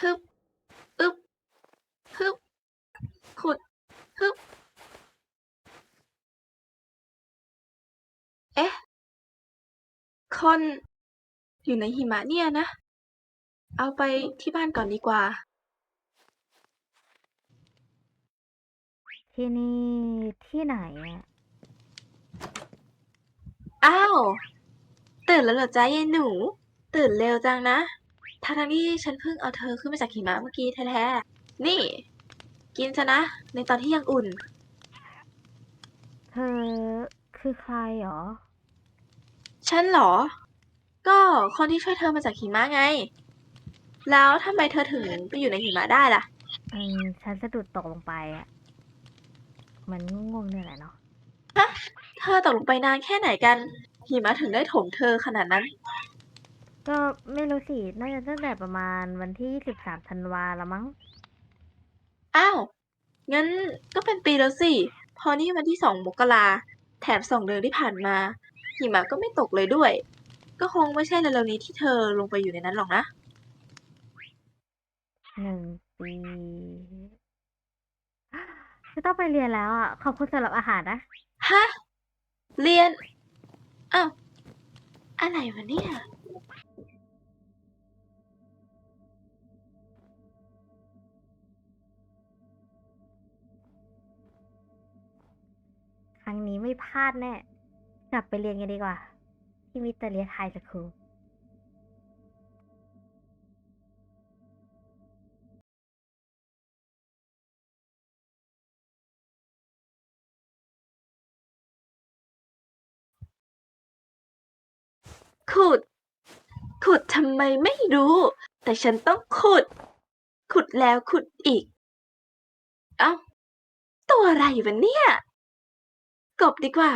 ฮึบอึบฮึบขุดฮึบเอ๊ะ คนอยู่ในหิมะเนี่ยนะ เอาไปที่บ้านก่อนดีกว่า ที่นี่ที่ไหนอะอ้าว ตื่นแล้วเหรอจ๊ะยายหนู ตื่นเร็วจังนะ ทั้งๆที่ฉันเพิ่งเอาเธอขึ้นมาจากหิมะเมื่อกี้แท้ๆ นี่ กินซะนะ ในตอนที่ยังอุ่น เธอคือใครหรอ ฉันเหรอ ก็คนที่ช่วยเธอมาจากหิมะไง แล้วทำไมเธอถึงไปอยู่ในหิมะได้ล่ะ เออฉันสะดุดตกลงไปอะมันงงๆเนี่ยแหละเนาะ เธอตกลงไปนานแค่ไหนกัน หิมะถึงได้ถมเธอขนาดนั้น ก็ไม่รู้สิ น่าจะตั้งแต่ประมาณวันที่สิบสามธันวาละมั้ง อ้าว งั้นก็เป็นปีแล้วสิ พอนี่วันที่สองมกราแถมสองเดือนที่ผ่านมาหิมะก็ไม่ตกเลยด้วย ก็คงไม่ใช่เร็วๆนี้ที่เธอลงไปอยู่ในนั้นหรอกนะ หนึ่งปีจะต้องไปเรียนแล้วอะ ขอบคุณสำหรับอาหารนะ ฮะ เรียน อ้าว อะไรวะเนี่ย นี้ไม่พลาดแน่ กลับไปเรียนกันดีกว่า ที่มิสเตอร์เลียไฮสคูลขุด ขุดทำไมไม่รู้ แต่ฉันต้องขุด ขุดแล้วขุดอีก เอ้า ตัวอะไรวะเนี่ย กบดีกว่า